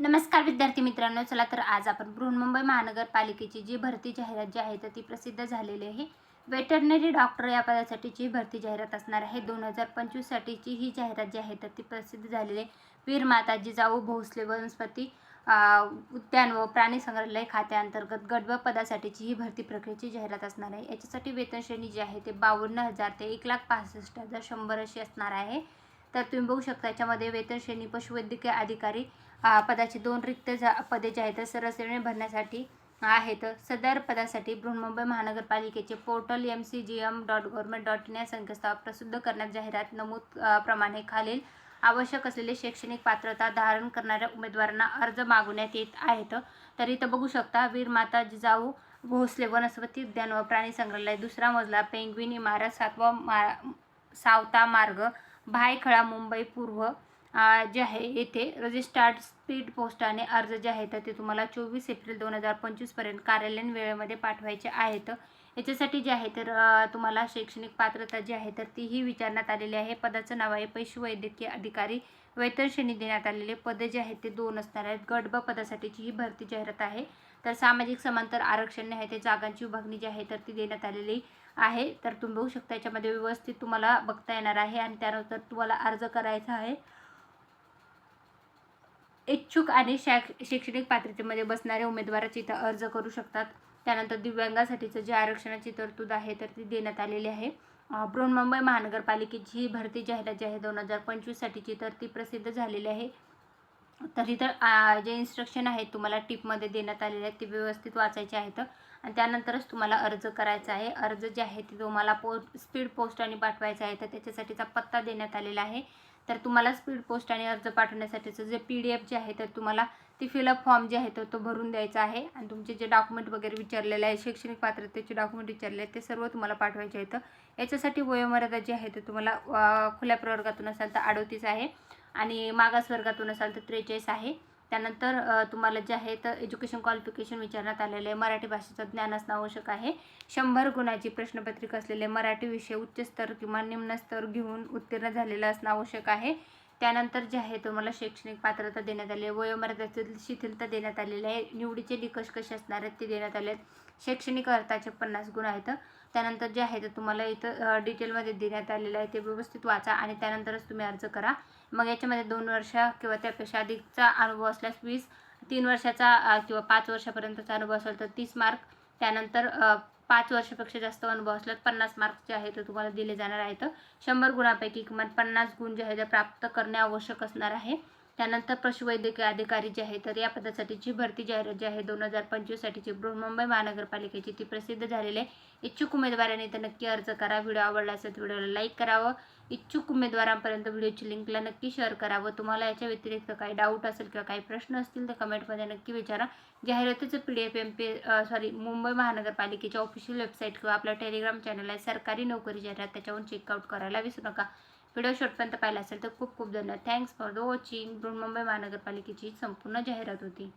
नमस्कार विद्यार्थी मित्रांनो चला तर आज आपण बृहन्मुंबई महानगरपालिकेची जी भरती जाहिरात जी आहे तर ती प्रसिद्ध झालेली आहे. वेटरनरी डॉक्टर या पदासाठीची भरती जाहिरात असणार आहे दोन हजार पंचवीससाठीची ही जाहिरात जी आहे तर ती प्रसिद्ध झालेली आहे. वीरमाता जिजाऊ भोसले वनस्पती उद्यान व प्राणी संग्रहालय खात्याअंतर्गत गडव पदासाठीची ही भरती प्रक्रियेची जाहिरात असणार आहे. याच्यासाठी वेतन श्रेणी जी आहे ते बावन्न हजार ते एक लाख पासष्ट हजार शंभर अशी असणार आहे. तर तुम्ही बघू शकता याच्यामध्ये वेतन श्रेणी पशुवैद्यकीय अधिकारी पदाचे दोन रिक्त जा पदे जे आहेत सरसरीने भरण्यासाठी आहेत. सदर पदासाठी बृहन्मुंबई महानगरपालिकेचे portal M C G M dot government dot in या संकेतस्थळावर प्रसिद्ध करण्यात जाहिरात नमूद प्रमाणे खालील आवश्यक असलेले शैक्षणिक पात्रता धारण करणाऱ्या उमेदवारांना अर्ज मागवण्यात येत आहेत. तर इथं बघू शकता वीर माता जिजाऊ भोसले वनस्पती उद्यान व प्राणी संग्रहालय दुसरा मजला पेंग्विन इमारत सातवा मा सावता मार्ग भायखळा मुंबई पूर्व जे आहे येथे रजिस्टार्ड स्पीड पोस्टाने अर्ज जे आहेत ते तुम्हाला चोवीस एप्रिल दोन हजार पंचवीसपर्यंत कार्यालयीन वेळेमध्ये पाठवायचे आहेत. याच्यासाठी जे आहे तर तुम्हाला शैक्षणिक पात्रता जी आहे तर तीही विचारण्यात आलेली आहे. पदाचं नाव आहे पशुवैद्यकीय अधिकारी. वेतन श्रेणी देण्यात आलेले पदे जे आहेत ते दोन असणार आहेत. गट ब पदासाठीची ही भरती जाहिरात आहे. तर सामाजिक समांतर आरक्षण आहे ते जागांची विभागणी जी आहे तर ती देण्यात आलेली आहे तर तुम्ही बघू शकता याच्यामध्ये व्यवस्थित तुम्हाला बघता येणार आहे आणि त्यानंतर तुम्हाला अर्ज करायचा आहे. इच्छुक आणि शैक शैक्षणिक पात्रतेमध्ये बसणारे उमेदवाराचे इथं अर्ज करू शकतात. त्यानंतर दिव्यांगासाठीचं जे आरक्षणाची तरतूद आहे तर ती देण्यात आलेली आहे. बृहन्मुंबई महानगरपालिकेची ही भरती जाहिरात जी आहे दोन हजार पंचवीससाठीची तर ती प्रसिद्ध झालेली आहे. तर जे इन्स्ट्रक्शन आहेत तुम्हाला टिपमध्ये देण्यात आलेले आहेत ते व्यवस्थित वाचायचे आहेत. आणि त्यानंतरच तुम्हाला अर्ज करायचा आहे. अर्ज जे आहे ते तुम्हाला पो स्पीड पोस्टाने पाठवायचा आहे तर त्याच्यासाठीचा पत्ता देण्यात आलेला आहे. तर तुम्हाला स्पीड पोस्ट आणि अर्ज पाठवण्यासाठीचं जे पी डी एफ जे आहे तर तुम्हाला ती फिलअप फॉर्म जे आहे तर तो भरून द्यायचा आहे. आणि तुमचे जे डॉक्युमेंट वगैरे विचारलेले आहे शैक्षणिक पात्रतेचे डॉक्युमेंट विचारले आहेत ते सर्व तुम्हाला पाठवायचे आहेत. याच्यासाठी वयोमर्यादा जी आहे तर तुम्हाला खुल्या प्रवर्गातून असाल तर अडोतीस आहे. आणि मागास वर्गातून असाल तर त्रेचाळीस आहे. त्यानंतर तुम्हाला जे आहे तर एज्युकेशन क्वालिफिकेशन विचारण्यात आलेलं आहे. मराठी भाषेचं ज्ञान असणं आवश्यक आहे. शंभर गुणाची प्रश्नपत्रिका असलेले मराठी विषय उच्च स्तर किंवा निम्न स्तर घेऊन उत्तीर्ण झालेलं असणं आवश्यक आहे. त्यानंतर जे आहे तुम्हाला शैक्षणिक पात्रता देण्यात आली आहे. वयोमर्यादेतील शिथिलता देण्यात आलेली आहे. निवडीचे निकष कसे असणार आहेत ते देण्यात आले आहेत. शैक्षणिक अर्थाचे पन्नास गुण आहेत. त्यानंतर जे आहे ते तुम्हाला इथं डिटेलमध्ये देण्यात आलेलं आहे. ते व्यवस्थित वाचा आणि त्यानंतरच तुम्ही अर्ज करा. मग याच्यामध्ये दोन वर्ष किंवा त्यापेक्षा अधिकचा अनुभव असल्यास वीस तीन वर्षाचा किंवा पाच वर्षापर्यंतचा अनुभव असेल तर तीस मार्क. त्यानंतर पाच वर्षापेक्षा जास्त अनुभव असल्यास पन्नास मार्क जे आहे ते तुम्हाला दिले जाणार आहेत. शंभर गुणापैकी किमान पन्नास गुण जे आहे ते प्राप्त करणे आवश्यक असणार आहे. त्यानंतर पशुवैद्यकीय अधिकारी जे आहे तर या पदासाठीची भरती जाहिरात जी आहे दोन हजार पंचवीससाठीची बृहन्मुंबई महानगरपालिकेची ती प्रसिद्ध झालेली आहे. इच्छुक उमेदवारांनी तर नक्की अर्ज करा. व्हिडिओ आवडला असेल तर व्हिडिओला लाईक करावं. इच्छुक उमेदवारांपर्यंत व्हिडिओची लिंकला नक्की शेअर करावं. तुम्हाला याच्या व्यतिरिक्त काही डाऊट असेल किंवा काही प्रश्न असतील तर कमेंटमध्ये नक्की विचारा. जाहिरातीचं P D F M P sorry Mumbai महानगरपालिकेच्या ऑफिशियल वेबसाईट किंवा आपल्या टेलिग्राम चॅनल आहे. सरकारी नोकरी जाहिरात त्याच्यावरून चेकआउट करायला विसरू नका. व्हिडिओ शॉर्टपर्यंत पाहिला असेल तर खूप खूप धन्यवाद. Thanks for the watching Brihanmumbai महानगरपालिकेची संपूर्ण जाहिरात होती.